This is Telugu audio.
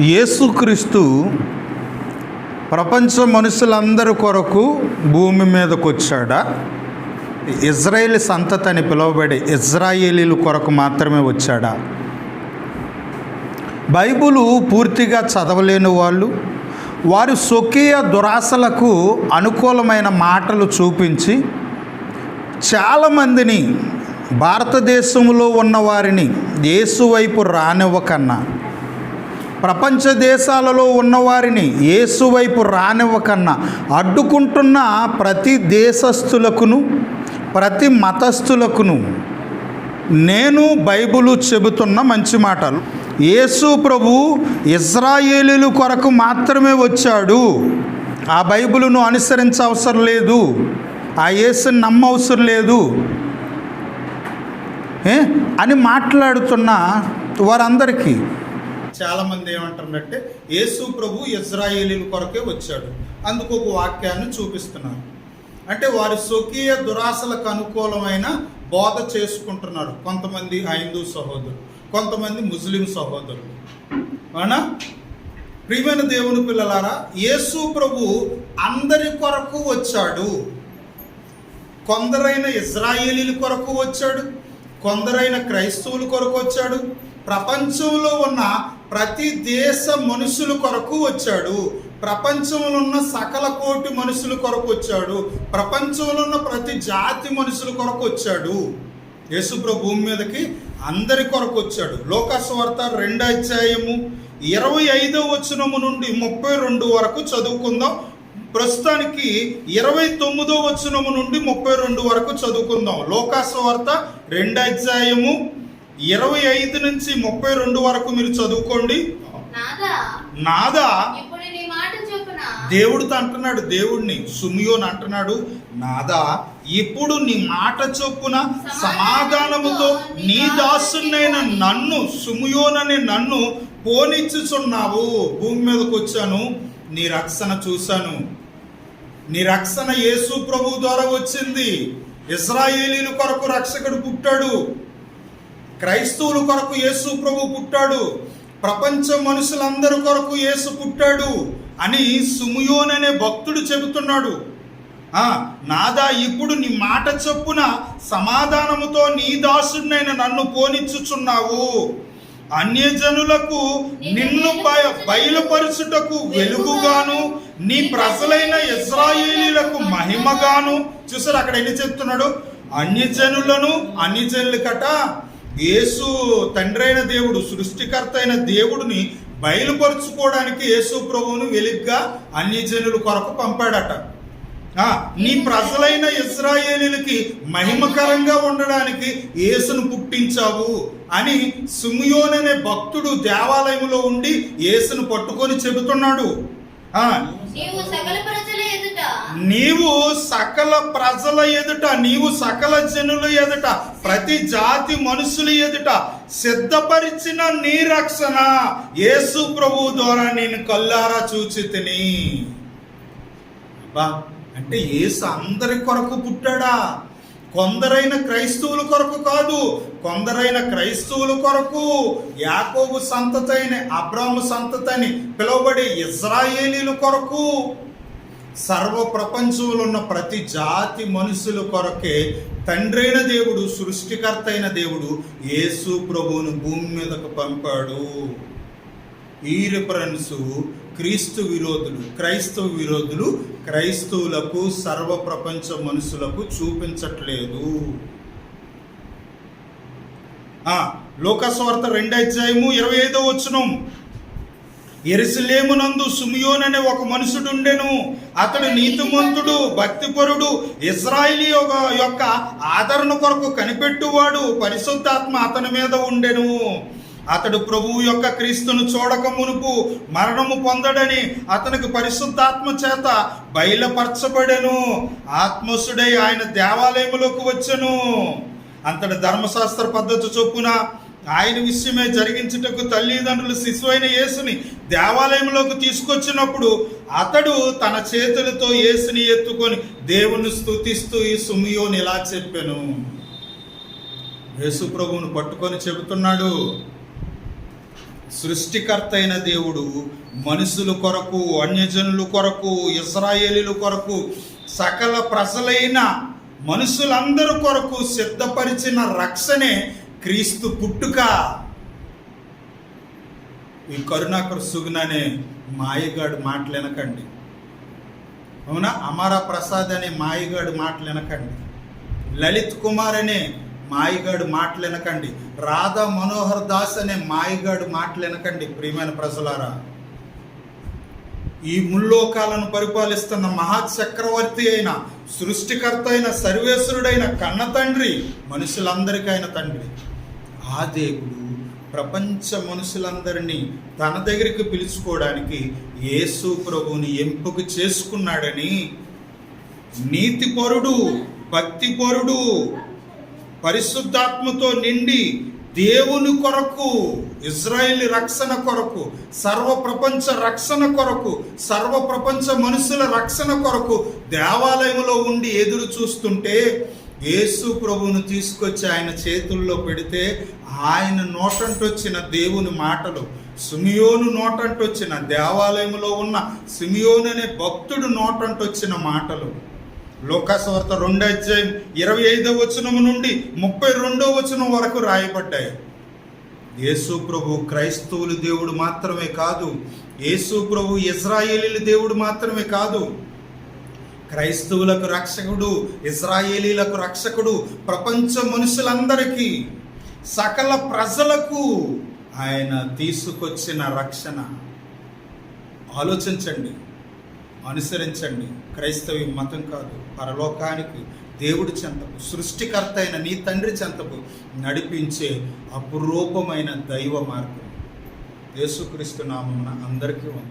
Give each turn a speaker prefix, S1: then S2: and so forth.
S1: యేసుక్రీస్తు ప్రపంచ మనుషులందరి కొరకు భూమి మీదకు వచ్చాడా ఇజ్రాయేల్ సంతతి అని పిలువబడే ఇజ్రాయేలీల కొరకు మాత్రమే వచ్చాడా? బైబులు పూర్తిగా చదవలేని వాళ్ళు వారి స్వకీయ దురాశలకు అనుకూలమైన మాటలు చూపించి చాలామందిని భారతదేశంలో ఉన్న వారిని యేసు వైపు రానివ్వకన్నా ప్రపంచ దేశాలలో ఉన్నవారిని ఏసువైపు రానివ్వకన్నా అడ్డుకుంటున్న ప్రతి దేశస్థులకును ప్రతి మతస్థులకును నేను బైబిలు చెబుతున్న మంచి మాటలు. యేసు ప్రభు ఇజ్రాయేలీలు కొరకు మాత్రమే వచ్చాడు. ఆ బైబిలును అనుసరించ అవసరం లేదు. ఆ యేసుని నమ్మవసరం లేదు. ఏ? అని మాట్లాడుతున్న వారందరికీ చాలామంది ఏమంటారంటే యేసు ప్రభు ఇజ్రాయేలీల కొరకే వచ్చాడు. అందుకు ఒక వాక్యాన్ని చూపిస్తున్నారు అంటే వారి స్వకీయ దురాశలకు అనుకూలమైన బోధ చేసుకుంటున్నారు కొంతమంది హైందూ సహోదరులు కొంతమంది ముస్లిం సహోదరులు అవునా? ప్రియమైన దేవుని పిల్లలారా యేసు ప్రభు అందరి కొరకు వచ్చాడు. కొందరైన ఇజ్రాయేలీల కొరకు వచ్చాడు. కొందరైన క్రైస్తవుల కొరకు వచ్చాడు. ప్రపంచంలో ఉన్న ప్రతి దేశ మనుషుల కొరకు వచ్చాడు. ప్రపంచంలో ఉన్న సకల కోటి మనుషుల కొరకు వచ్చాడు. ప్రపంచంలో ఉన్న ప్రతి జాతి మనుషుల కొరకు వచ్చాడు. యేసుప్ర భూమి మీదకి అందరి కొరకు వచ్చాడు. లోకస్వార్త రెండు అధ్యాయము ఇరవై ఐదో వచనము నుండి ముప్పై రెండు వరకు చదువుకుందాం. ప్రస్తుతానికి ఇరవై తొమ్మిదో వచనము నుండి ముప్పై రెండు వరకు చదువుకుందాం. లోకాస్వార్త రెండు అధ్యాయము ఇరవై ఐదు నుంచి ముప్పై రెండు వరకు మీరు చదువుకోండి.
S2: నాదా?
S1: దేవుడితో అంటున్నాడు దేవుడిని సుమియోన్ అంటున్నాడు నాదా ఇప్పుడు నీ మాట చొప్పున సమాధానముతో నీ దాసునైన నన్ను సుమియోన్ అనే నన్ను పోనిచ్చుచున్నావు. భూమి మీదకి వచ్చాను నీ రక్షణ చూశాను. నీ రక్షణ యేసు ప్రభు ద్వారా వచ్చింది. ఇస్రాయేలీల కొరకు రక్షకుడు పుట్టాడు. క్రైస్తవుల కొరకు యేసు ప్రభు పుట్టాడు. ప్రపంచ మనుషులందరి కొరకు యేసు పుట్టాడు అని సుముయోన్ అనే భక్తుడు చెబుతున్నాడు. ఆ నాదా ఇప్పుడు నీ మాట చొప్పున సమాధానముతో నీ దాసుడినైన నన్ను పోనిచ్చుచున్నావు. అన్యజనులకు నిన్ను బయ- బయలుపరుచుటకు వెలుగుగాను నీ ప్రజలైన ఇజ్రాయేలీలకు మహిమగాను. చూసారు అక్కడ ఎన్ని చెప్తున్నాడు? అన్యజనులను అన్యజనులకట యేసు తండ్రి అయిన దేవుడు సృష్టికర్త అయిన దేవుడిని బయలుపరుచుకోవడానికి యేసు ప్రభువును వెలుగ్గా అన్యజనుల కొరకు పంపాడట. ఆ, నీ ప్రజలైన ఇస్రాయేలీలకి మహిమకరంగా ఉండడానికి యేసును పుట్టించావు అని సుమియోన్ అనే భక్తుడు దేవాలయంలో ఉండి యేసును పట్టుకొని చెబుతున్నాడు.
S2: నీవు సకల ప్రజల ఎదుట.
S1: నీవు సకల ప్రజల ఎదుట నీవు సకల జనుల ఎదుట ప్రతి జాతి మనుషుల ఎదుట సిద్ధపరిచిన నీ రక్షణ యేసు ప్రభు ద్వారా నేను కల్లారా చూచి తిని. అంటే యేసు అందరి కొరకు పుట్టాడా? కొందరైన క్రైస్తవుల కొరకు కాదు కొందరైన క్రైస్తవుల కొరకు యాకోబు సంతతైన అబ్రాము సంతతని పిలువబడే ఇజ్రాయేలీల కొరకు సర్వ ప్రపంచంలో ఉన్న ప్రతి జాతి మనుషుల కొరకే తండ్రైన దేవుడు సృష్టికర్త అయిన దేవుడు యేసు ప్రభువును భూమి మీదకు పంపాడు. ఈ రిఫరెన్సు క్రీస్తు విరోధులు క్రైస్తవ విరోధులు క్రైస్తవులకు సర్వ ప్రపంచ మనుషులకు చూపించట్లేదు. లోకస్వార్త రెండు అధ్యాయము ఇరవై ఐదో వచనం. ఎరుసలేమునందు సుమియోన్ అనే ఒక మనుషుడు ఉండెను అతడు నీతిమంతుడు భక్తిపరుడు ఇజ్రాయిలీ యొక్క- యొక్క ఆదరణ కొరకు కనిపెట్టువాడు పరిశుద్ధాత్మ అతని మీద ఉండెను. అతడు ప్రభువు యొక్క క్రీస్తును చూడక మునుపు మరణము పొందడని అతనికి పరిశుద్ధాత్మ చేత బయలుపరచబడెను. ఆత్మసుడై ఆయన దేవాలయములోకి వచ్చెను. అంతటి ధర్మశాస్త్ర పద్ధతి చొప్పున ఆయన విషయమే జరిగించుటకు తల్లిదండ్రులు శిశువైన యేసుని దేవాలయంలోకి తీసుకొచ్చినప్పుడు అతడు తన చేతులతో యేసుని ఎత్తుకొని దేవుని స్తుతిస్తూ ఈ సుమియోని ఇలా చెప్పాను. యేసు ప్రభువును పట్టుకొని చెబుతున్నాడు సృష్టికర్త అయిన దేవుడు మనుషుల కొరకు అన్యజనుల కొరకు ఇజ్రాయేలీల కొరకు సకల ప్రజలైన మనుషులందరి కొరకు సిద్ధపరిచిన రక్షణే క్రీస్తు పుట్టుక. ఈ కరుణాకర్ సుగుననే మాయగాడు మాటలు వినకండి. అవునా? అమరా ప్రసాద్ అనే మాయగాడు మాటలు వినకండి. లలిత్ కుమార్ అనే మాయగాడు మాటలు వినకండి. రాధా మనోహర్ దాస్ అనే మాయగాడు మాటలు వినకండి ప్రియమైన ప్రజలారా. ఈ ముల్లోకాలను పరిపాలిస్తున్న మహాచక్రవర్తి అయిన సృష్టికర్త అయిన సర్వేశ్వరుడైన కన్న తండ్రి మనుషులందరికీ అయిన తండ్రి. ఆ దేవుడు ప్రపంచ మనుషులందరినీ తన దగ్గరికి పిలుచుకోవడానికి యేసు ప్రభువుని ఎంపిక చేసుకున్నాడని నీతిపరుడు భక్తిపరుడు పరిశుద్ధాత్మతో నిండి దేవుని కొరకు ఇజ్రాయిల్ రక్షణ కొరకు సర్వ ప్రపంచ రక్షణ కొరకు సర్వ ప్రపంచ మనుషుల రక్షణ కొరకు దేవాలయంలో ఉండి ఎదురు చూస్తుంటే యేసు ప్రభువును తీసుకొచ్చి ఆయన చేతుల్లో పెడితే ఆయన నోటంటొచ్చిన దేవుని మాటలు సుమియోను నోటంటొచ్చిన దేవాలయంలో ఉన్న సుమియోను అనే భక్తుడు నోటంటొచ్చిన మాటలు. లోకాసవార్త రెండో అధ్యాయం ఇరవై ఐదో వచనము నుండి ముప్పై రెండో వచనం వరకు రాయబడ్డాయి. యేసు ప్రభు క్రైస్తవులు దేవుడు మాత్రమే కాదు యేసు ప్రభు ఇజ్రాయేలీల దేవుడు మాత్రమే కాదు క్రైస్తవులకు రక్షకుడు ఇజ్రాయేలీలకు రక్షకుడు ప్రపంచ మనుషులందరికీ సకల ప్రజలకు ఆయన తీసుకొచ్చిన రక్షణ. ఆలోచించండి. అనుసరించండి. క్రైస్తవి మతం కాదు. పరలోకానికి దేవుడి చెంతకు సృష్టికర్త అయిన నీ తండ్రి చెంతకు నడిపించే అపురూపమైన దైవ మార్గం. యేసుక్రీస్తు నామమున అందరికీ ఉంది